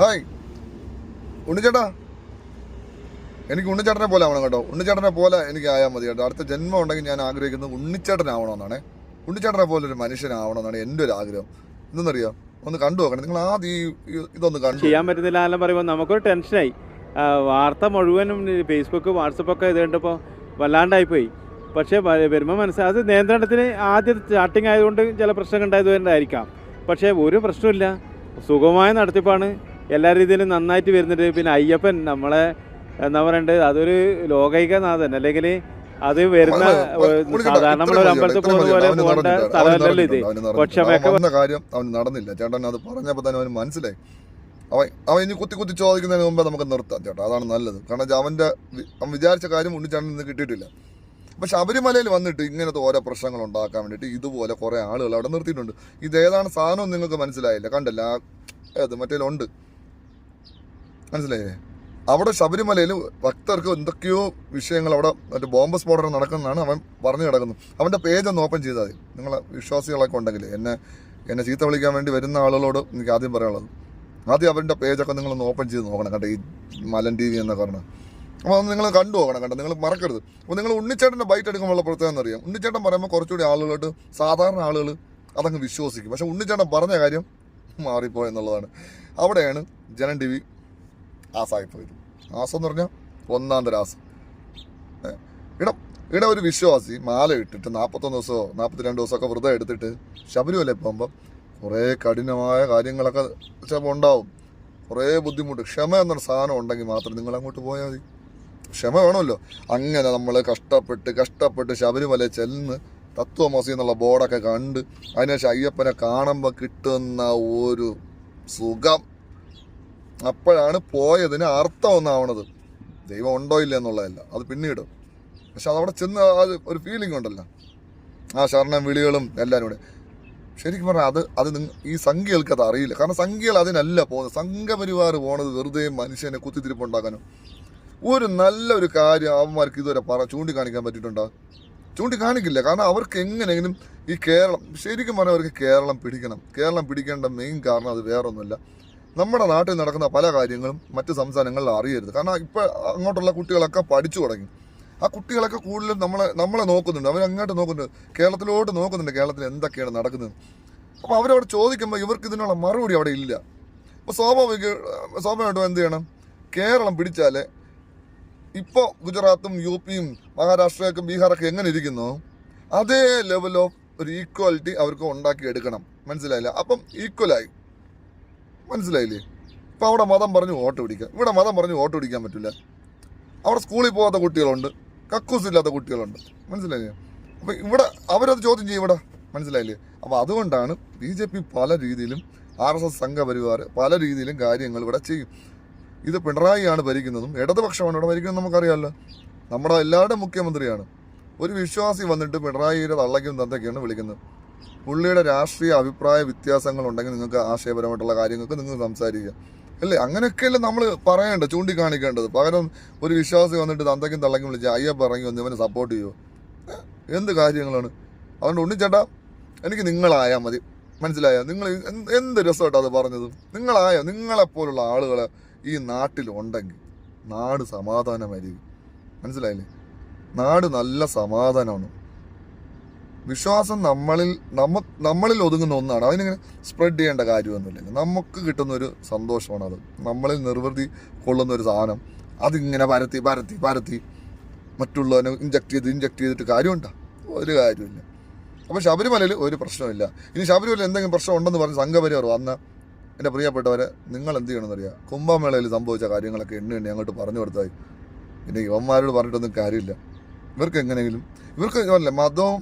Hi. ഉണ്ണിച്ചേട്ടാ. എനിക്ക് ഉണ്ണിച്ചേട്ടനെ പോലെ ആവണം കേട്ടോ. ഉണ്ണിച്ചേട്ടനെ പോലെ എനിക്ക് ആയാൽ മതി കേട്ടോ. അടുത്ത ജന്മം ഉണ്ടെങ്കിൽ ഞാൻ ആഗ്രഹിക്കുന്നത് ഉണ്ണിച്ചേട്ടനാവണമെന്നാണ്. ഉണ്ണിച്ചേട്ടനെ പോലെ ഒരു മനുഷ്യനാവണമെന്നാണ് എന്റെ ഒരു ആഗ്രഹം. എന്തെന്നറിയാം ഒന്ന് കണ്ടു നോക്കണം. നിങ്ങൾ ആദ്യം ഇതൊന്ന് കണ്ടു ചെയ്യാൻ പറ്റുന്നില്ല എല്ലാം പറയുമ്പോൾ നമുക്കൊരു ടെൻഷനായി. വാർത്ത മുഴുവനും ഫേസ്ബുക്ക് വാട്സപ്പൊക്കെ ഇത് കണ്ടപ്പോൾ വല്ലാണ്ടായിപ്പോയി. പക്ഷേ വരുമ്പോൾ മനസ്സിലായി അത് നിയന്ത്രണത്തിന് ആദ്യം സ്റ്റാർട്ടിങ് ആയതുകൊണ്ട് ചില പ്രശ്നങ്ങൾ ഉണ്ടായതുകൊണ്ടായിരിക്കാം. പക്ഷേ ഒരു പ്രശ്നമില്ല സുഖമായ നടത്തിപ്പാണ്. എല്ലാ രീതിയിലും നന്നായിട്ട് വരുന്നുണ്ട്. പിന്നെ അയ്യപ്പൻ നമ്മളെ എന്താ പറയണ്ടത് അതൊരു ലോകൈക നാഥൻ. അല്ലെങ്കിൽ അത് വരുന്ന സാധാരണ നമ്മളൊരു അമ്പലത്തിൽ പോകുന്ന പോലെ പോകേണ്ട സ്ഥലമല്ലല്ലോ ഇത്. പക്ഷമൊക്കെ കാര്യം അവൻ നടന്നില്ല. ചേട്ടൻ അത് പറഞ്ഞപ്പോൾ തന്നെ അവന് മനസ്സിലായി. അവൻ അവൻ ഇനി കുത്തി കുത്തി ചോദിക്കുന്നതിന് മുമ്പേ നമുക്ക് നിർത്താം ചേട്ടാ. അതാണ് നല്ലത്. കാരണം വെച്ചാൽ വി- അവൻ വിചാരിച്ച കാര്യം ചേട്ടൻ നിന്ന് കിട്ടിയിട്ടില്ല. അപ്പം ശബരിമലയിൽ വന്നിട്ട് ഇങ്ങനത്തെ ഓരോ പ്രശ്നങ്ങൾ ഉണ്ടാക്കാൻ വേണ്ടിയിട്ട് ഇതുപോലെ കുറേ ആളുകൾ അവിടെ നിർത്തിയിട്ടുണ്ട്. ഇത് ഏതാണ് സാധനം നിങ്ങൾക്ക് മനസ്സിലായില്ല. കണ്ടല്ല? അത് ഏത് മറ്റേലുണ്ട് മനസ്സിലായില്ലേ അവിടെ ശബരിമലയിൽ ഭക്തർക്ക് എന്തൊക്കെയോ വിഷയങ്ങൾ അവിടെ മറ്റേ ബോംബ് സ്ഫോടനം നടക്കുന്നതാണ് അവൻ പറഞ്ഞു കിടക്കുന്നത് അവന്റെ പേജ് ഒന്ന് ഓപ്പൺ ചെയ്താൽ മതി. നിങ്ങളെ വിശ്വാസികളൊക്കെ ഉണ്ടെങ്കിൽ എന്നെ എന്നെ ചീത്ത വിളിക്കാൻ വേണ്ടി വരുന്ന ആളുകളോട് എനിക്ക് ആദ്യം പറയാനുള്ളത്. ആദ്യം അവന്റെ പേജൊക്കെ നിങ്ങളൊന്ന് ഓപ്പൺ ചെയ്ത് നോക്കണം കേട്ടോ ഈ മലൻ ടി വി എന്നൊക്കെ പറഞ്ഞത് അപ്പോൾ അത് നിങ്ങൾ കണ്ടു നോക്കണം കേട്ടോ നിങ്ങൾ മറക്കരുത്. അപ്പോൾ നിങ്ങൾ ഉണ്ണിച്ചേട്ടന്റെ ബൈറ്റ് എടുക്കുമ്പോൾ പ്രത്യേകം അറിയാം? ഉണ്ണിച്ചേട്ടൻ പറയുമ്പോൾ കുറച്ചുകൂടി ആളുകളോട്ട് സാധാരണ ആളുകൾ അതങ്ങ് വിശ്വസിക്കും. പക്ഷേ ഉണ്ണിച്ചേട്ടൻ പറഞ്ഞ കാര്യം മാറിപ്പോയെന്നുള്ളതാണ്. അവിടെയാണ് ജനൻ ടി വി ആസായിപ്പോയത്. ആസം എന്ന് പറഞ്ഞാൽ ഒന്നാം തരാസം ഇടം ഇവിടെ ഒരു വിശ്വാസി മാല ഇട്ടിട്ട് നാൽപ്പത്തൊന്ന് ദിവസമോ നാൽപ്പത്തിരണ്ട് ദിവസമൊക്കെ വ്രതം എടുത്തിട്ട് ശബരിമല പോകുമ്പം കുറേ കഠിനമായ കാര്യങ്ങളൊക്കെ ചിലപ്പോൾ ഉണ്ടാവും. കുറേ ബുദ്ധിമുട്ട് ക്ഷമ എന്നൊരു സാധനം ഉണ്ടെങ്കിൽ മാത്രം നിങ്ങൾ അങ്ങോട്ട് പോയാൽ മതി. ക്ഷമ വേണമല്ലോ. അങ്ങനെ നമ്മൾ കഷ്ടപ്പെട്ട് കഷ്ടപ്പെട്ട് ശബരിമല ചെന്ന് തത്വമസി എന്നുള്ള ബോർഡൊക്കെ കണ്ട് അതിനുശേഷം അയ്യപ്പനെ കാണുമ്പോൾ കിട്ടുന്ന ഒരു സുഖം. അപ്പോഴാണ് പോയതിന് അർത്ഥം ഒന്നാവണത് ദൈവം ഉണ്ടോ ഇല്ല എന്നുള്ളതല്ല. അത് പിന്നീട്. പക്ഷെ അതവിടെ ചെന്ന് അത് ഒരു ഫീലിംഗ് ഉണ്ടല്ലോ. ആ ശരണം വിളികളും എല്ലാവരും കൂടെ. ശരിക്കും പറഞ്ഞാൽ അത് അത് ഈ സംഖ്യകൾക്ക് അത് അറിയില്ല. കാരണം സംഖ്യകൾ അതിനല്ല പോകുന്നത്. സംഘപരിവാർ പോണത് വെറുതെ മനുഷ്യനെ കുത്തിത്തിരിപ്പുണ്ടാക്കാനും. ഒരു നല്ലൊരു കാര്യം അവന്മാർക്ക് ഇതുവരെ പറ ചൂണ്ടിക്കാണിക്കാൻ പറ്റിയിട്ടുണ്ടോ? ചൂണ്ടിക്കാണിക്കില്ല. കാരണം അവർക്ക് എങ്ങനെയെങ്കിലും ഈ കേരളം ശരിക്കും പറഞ്ഞാൽ അവർക്ക് കേരളം പിടിക്കണം. കേരളം പിടിക്കേണ്ട മെയിൻ കാരണം അത് വേറൊന്നുമില്ല. നമ്മുടെ നാട്ടിൽ നടക്കുന്ന പല കാര്യങ്ങളും മറ്റ് സംസ്ഥാനങ്ങളിൽ അറിയരുത്. കാരണം ഇപ്പം അങ്ങോട്ടുള്ള കുട്ടികളൊക്കെ പഠിച്ചു തുടങ്ങി. ആ കുട്ടികളൊക്കെ കൂടുതലും നമ്മളെ നമ്മളെ നോക്കുന്നുണ്ട്. അവർ അങ്ങോട്ട് നോക്കുന്നുണ്ട്. കേരളത്തിലോട്ട് നോക്കുന്നുണ്ട് കേരളത്തിൽ എന്തൊക്കെയാണ് നടക്കുന്നത്. അപ്പോൾ അവരവിടെ ചോദിക്കുമ്പോൾ ഇവർക്ക് ഇതിനുള്ള മറുപടി അവിടെ ഇല്ല. അപ്പോൾ സ്വാഭാവിക സ്വാഭാവികമായിട്ടും എന്ത് ചെയ്യണം? കേരളം പിടിച്ചാലേ ഇപ്പോൾ ഗുജറാത്തും യു പിയും മഹാരാഷ്ട്രയൊക്കെ ബീഹാറൊക്കെ എങ്ങനെ ഇരിക്കുന്നു? അതേ ലെവൽ ഓഫ് ഒരു ഈക്വാലിറ്റി അവർക്ക് ഉണ്ടാക്കി എടുക്കണം മനസ്സിലായില്ല? അപ്പം ഈക്വലായി മനസ്സിലായില്ലേ? ഇപ്പം അവിടെ മതം പറഞ്ഞ് വോട്ട് പിടിക്കാം ഇവിടെ മതം പറഞ്ഞ് വോട്ട് പിടിക്കാൻ പറ്റില്ല. അവിടെ സ്കൂളിൽ പോകാത്ത കുട്ടികളുണ്ട്. കക്കൂസ് ഇല്ലാത്ത കുട്ടികളുണ്ട്. മനസ്സിലായില്ലേ? അപ്പം ഇവിടെ അവരത് ചോദ്യം ചെയ്യും ഇവിടെ. മനസ്സിലായില്ലേ? അപ്പോൾ അതുകൊണ്ടാണ് ബി ജെ പി പല രീതിയിലും ആർ എസ് എസ് സംഘപരിവാർ പല രീതിയിലും കാര്യങ്ങൾ ഇവിടെ ചെയ്യും. ഇത് പിണറായിയാണ് ഭരിക്കുന്നതും ഇടതുപക്ഷമാണ് ഇവിടെ ഭരിക്കുന്നത് നമുക്കറിയാമല്ലോ നമ്മുടെ എല്ലാവരുടെയും മുഖ്യമന്ത്രിയാണ്. ഒരു വിശ്വാസി വന്നിട്ട് പിണറായിയുടെ തള്ളയ്ക്കും തന്തയ്ക്കാണ് വിളിക്കുന്നത്. പുള്ളിയുടെ രാഷ്ട്രീയ അഭിപ്രായ വ്യത്യാസങ്ങൾ ഉണ്ടെങ്കിൽ നിങ്ങൾക്ക് ആശയപരമായിട്ടുള്ള കാര്യങ്ങൾക്ക് നിങ്ങൾ സംസാരിക്കുക. അല്ലേ? അങ്ങനെയൊക്കെയല്ലേ നമ്മൾ പറയേണ്ടത് ചൂണ്ടിക്കാണിക്കേണ്ടത്. പകരം ഒരു വിശ്വാസി വന്നിട്ട് തന്തയ്ക്കും തള്ളയ്ക്കും വിളിച്ച് അയ്യപ്പ ഇറങ്ങി വന്ന് ഇവനെ സപ്പോർട്ട് ചെയ്യുമോ എന്ത് കാര്യങ്ങളാണ്? അതുകൊണ്ട് ഉണ്ണിച്ചേട്ടാ എനിക്ക് നിങ്ങളായാൽ മതി. മനസ്സിലായോ? നിങ്ങൾ എന്ത് എന്ത് രസമായിട്ടാണ് അത് പറഞ്ഞത്? നിങ്ങളായോ? നിങ്ങളെപ്പോലുള്ള ആളുകൾ ഈ നാട്ടിൽ ഉണ്ടെങ്കിൽ നാട് സമാധാനമായിരിക്കും. മനസ്സിലായില്ലേ? നാട് നല്ല സമാധാനമാണ്. വിശ്വാസം നമ്മളിൽ നമ്മ നമ്മളിൽ ഒതുങ്ങുന്ന ഒന്നാണ്. അതിനിങ്ങനെ സ്പ്രെഡ് ചെയ്യേണ്ട കാര്യമൊന്നുമില്ല. നമുക്ക് കിട്ടുന്ന ഒരു സന്തോഷമാണ് അത്. നമ്മളിൽ നിർവൃതി കൊള്ളുന്ന ഒരു സാധനം അതിങ്ങനെ പരത്തി പരത്തി പരത്തി മറ്റുള്ളവനെ ഇഞ്ചക്ട് ചെയ്ത് ഇഞ്ചക്ട് ചെയ്തിട്ട് കാര്യമുണ്ടോ. ഒരു കാര്യമില്ല. അപ്പോൾ ശബരിമലയിൽ ഒരു പ്രശ്നമില്ല. ഇനി ശബരിമല എന്തെങ്കിലും പ്രശ്നം ഉണ്ടെന്ന് പറഞ്ഞ് സംഘപരിവാർ വന്ന എന്റെ പ്രിയപ്പെട്ടവരെ നിങ്ങൾ എന്ത് ചെയ്യണമെന്ന് ചെയ്യണമെന്നറിയാം കുംഭമേളയിൽ സംഭവിച്ച കാര്യങ്ങളൊക്കെ എണ്ണി എണ്ണി അങ്ങോട്ട് പറഞ്ഞു കൊടുത്തായി പിന്നെ യുവന്മാരോട് പറഞ്ഞിട്ടൊന്നും കാര്യമില്ല. ഇവർക്ക് എങ്ങനെയെങ്കിലും ഇവർക്ക് അല്ല മതവും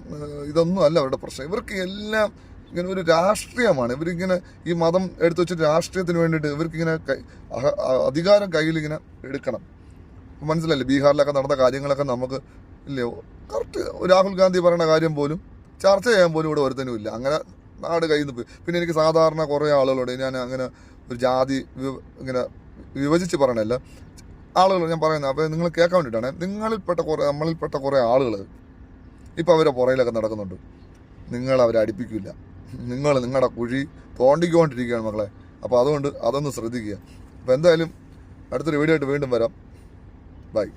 ഇതൊന്നും അല്ല അവരുടെ പ്രശ്നം. ഇവർക്ക് എല്ലാം ഇങ്ങനെ ഒരു രാഷ്ട്രീയമാണ്. ഇവരിങ്ങനെ ഈ മതം എടുത്തു വെച്ചിട്ട് രാഷ്ട്രീയത്തിന് വേണ്ടിയിട്ട് ഇവർക്കിങ്ങനെ അധികാരം കയ്യിൽ ഇങ്ങനെ എടുക്കണം മനസ്സിലല്ലേ ബീഹാറിലൊക്കെ നടന്ന കാര്യങ്ങളൊക്കെ നമുക്ക് ഇല്ലയോ കറക്റ്റ് രാഹുൽ ഗാന്ധി പറയുന്ന കാര്യം പോലും ചർച്ച ചെയ്യാൻ പോലും ഇവിടെ ഒരുത്തനും ഇല്ല. അങ്ങനെ നാട് കയ്യിൽ നിന്ന് പോയി. പിന്നെ എനിക്ക് സാധാരണ കുറേ ആളുകളോട് ഞാൻ അങ്ങനെ ഒരു ജാതി ഇങ്ങനെ വിഭജിച്ച് പറയണല്ല ആളുകൾ ഞാൻ പറയുന്നത് അപ്പോൾ നിങ്ങൾ കേൾക്കാൻ വേണ്ടിയിട്ടാണ്. നിങ്ങളിൽപ്പെട്ട കുറേ നമ്മളിൽപ്പെട്ട കുറേ ആളുകൾ ഇപ്പോൾ അവരെ പുറയിലൊക്കെ നടക്കുന്നുണ്ട്. നിങ്ങൾ അവരെ അടിപ്പിക്കില്ല. നിങ്ങൾ നിങ്ങളുടെ കുഴി തോണ്ടിക്കൊണ്ടിരിക്കുകയാണ് മക്കളെ. അപ്പോൾ അതുകൊണ്ട് അതൊന്ന് ശ്രദ്ധിക്കുക. അപ്പോൾ എന്തായാലും അടുത്തൊരു വീഡിയോ ആയിട്ട് വീണ്ടും വരാം. ബൈ